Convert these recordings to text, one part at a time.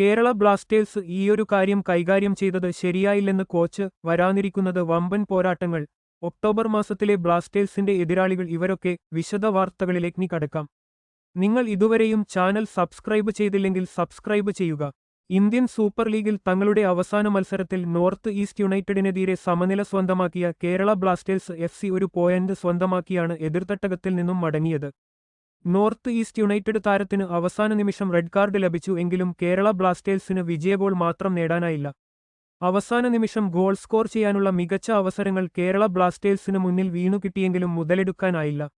Kerala Blasters ഈയൊരു കാര്യം കൈകാര്യം ചെയ്തത് ശരിയായില്ലെന്ന് കോച്ച് വരാനിരിക്കുന്നത് വമ്പൻ പോരാട്ടങ്ങൾ. ഒക്ടോബർ മാസത്തിലെ ബ്ലാസ്റ്റേഴ്സിന്റെ എതിരാളികൾ ഇവരൊക്കെ വിശദ വാർത്തകളിലേക്ക് കടക്കാം. നിങ്ങൾ ഇതുവരെയും ചാനൽ സബ്സ്ക്രൈബ് ചെയ്തില്ലെങ്കിൽ സബ്സ്ക്രൈബ് ചെയ്യുക. ഇന്ത്യൻ സൂപ്പർ ലീഗിൽ തങ്ങളുടെ അവസാന മത്സരത്തിൽ നോർത്ത് ഈസ്റ്റ് യുണൈറ്റഡിനെതിരെ സമനില സ്വന്തമാക്കിയ കേരള ബ്ലാസ്റ്റേഴ്സ് എഫ് ഒരു പോയിന്റ് സ്വന്തമാക്കിയാണ് എതിർത്തട്ടകത്തിൽ നിന്നും മടങ്ങിയത്. നോർത്ത് ഈസ്റ്റ് യുണൈറ്റഡ് താരത്തിന് അവസാന നിമിഷം റെഡ് കാർഡ് ലഭിച്ചു എങ്കിലും കേരള ബ്ലാസ്റ്റേഴ്സിന് വിജയഗോൾ മാത്രം നേടാനായില്ല. അവസാന നിമിഷം ഗോൾ സ്കോർ ചെയ്യാനുള്ള മികച്ച അവസരങ്ങൾ കേരള ബ്ലാസ്റ്റേഴ്സിന് മുന്നിൽ വീണുകിട്ടിയെങ്കിലും മുതലെടുക്കാനായില്ല.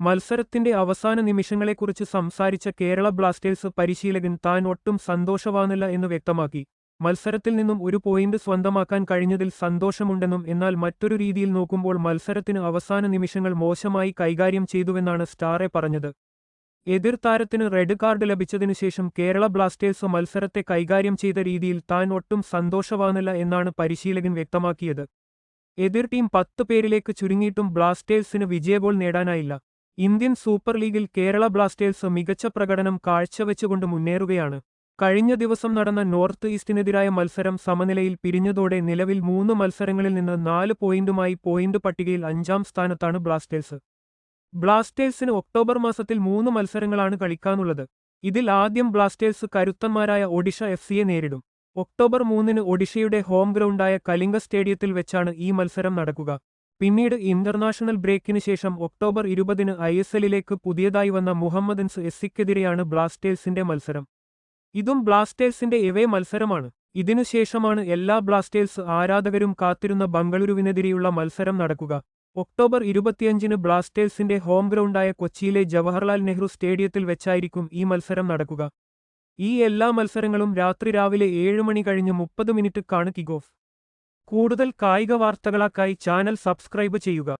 മത്സരത്തിന്റെ അവസാന നിമിഷങ്ങളെക്കുറിച്ച് സംസാരിച്ച കേരള ബ്ലാസ്റ്റേഴ്സ് പരിശീലകൻ താൻ ഒട്ടും സന്തോഷവാനല്ല എന്ന് വ്യക്തമാക്കി. മത്സരത്തിൽ നിന്നും ഒരു പോയിന്റ് സ്വന്തമാക്കാൻ കഴിഞ്ഞതിൽ സന്തോഷമുണ്ടെന്നും എന്നാൽ മറ്റൊരു രീതിയിൽ നോക്കുമ്പോൾ മത്സരത്തിന് അവസാന നിമിഷങ്ങൾ മോശമായി കൈകാര്യം ചെയ്തുവെന്നാണ് സ്റ്റാറെ പറഞ്ഞത്. എതിർ താരത്തിന് റെഡ് കാർഡ് ലഭിച്ചതിനു ശേഷം കേരള ബ്ലാസ്റ്റേഴ്സ് മത്സരത്തെ കൈകാര്യം ചെയ്ത രീതിയിൽ താൻ ഒട്ടും സന്തോഷവാനല്ല എന്നാണ് പരിശീലകൻ വ്യക്തമാക്കിയത്. എതിർ ടീം പത്ത് പേരിലേക്ക് ചുരുങ്ങിയിട്ടും ബ്ലാസ്റ്റേഴ്സിന് വിജയഗോൾ നേടാനായില്ല. ഇന്ത്യൻ സൂപ്പർ ലീഗിൽ കേരള ബ്ലാസ്റ്റേഴ്സ് മികച്ച പ്രകടനം കാഴ്ചവെച്ചുകൊണ്ട് മുന്നേറുകയാണ്. കഴിഞ്ഞ ദിവസം നടന്ന നോർത്ത് ഈസ്റ്റിനെതിരായ മത്സരം സമനിലയിൽ പിരിഞ്ഞതോടെ നിലവിൽ മൂന്ന് മത്സരങ്ങളിൽ നിന്ന് നാല് പോയിന്റുമായി പോയിന്റ് പട്ടികയിൽ അഞ്ചാം സ്ഥാനത്താണ് ബ്ലാസ്റ്റേഴ്സ്. ബ്ലാസ്റ്റേഴ്സിന് ഒക്ടോബർ മാസത്തിൽ മൂന്ന് മത്സരങ്ങളാണ് കളിക്കാനുള്ളത്. ഇതിൽ ആദ്യം ബ്ലാസ്റ്റേഴ്സ് കരുത്തന്മാരായ ഒഡിഷ എഫ് സിയെ നേരിടും. ഒക്ടോബർ മൂന്നിന് ഒഡിഷയുടെ ഹോം ഗ്രൗണ്ടായ കലിംഗ സ്റ്റേഡിയത്തിൽ വെച്ചാണ് ഈ മത്സരം നടക്കുക. പിന്നീട് ഇന്റർനാഷണൽ ബ്രേക്കിന് ശേഷം ഒക്ടോബർ ഇരുപതിന് ഐ എസ് എല്ലിലേക്ക് പുതിയതായി വന്ന മുഹമ്മദൻസ് എസ്സിക്കെതിരെയാണ് ബ്ലാസ്റ്റേഴ്സിന്റെ മത്സരം. ഇതും ബ്ലാസ്റ്റേഴ്സിന്റെ എവേ മത്സരമാണ്. ഇതിനുശേഷമാണ് എല്ലാ ബ്ലാസ്റ്റേഴ്സ് ആരാധകരും കാത്തിരുന്ന ബംഗളൂരുവിനെതിരെയുള്ള മത്സരം നടക്കുക. ഒക്ടോബർ ഇരുപത്തിയഞ്ചിന് ബ്ലാസ്റ്റേഴ്സിന്റെ ഹോം ഗ്രൗണ്ടായ കൊച്ചിയിലെ ജവഹർലാൽ നെഹ്റു സ്റ്റേഡിയത്തിൽ വെച്ചായിരിക്കും ഈ മത്സരം നടക്കുക. ഈ എല്ലാ മത്സരങ്ങളും രാത്രി രാവിലെ ഏഴ് മണി കഴിഞ്ഞ് മുപ്പത് മിനിറ്റ് കാണ് കിഗോഫ് കൂടുതൽ കായിക വാർത്തകളാക്കായി ചാനൽ സബ്സ്ക്രൈബ് ചെയ്യുക.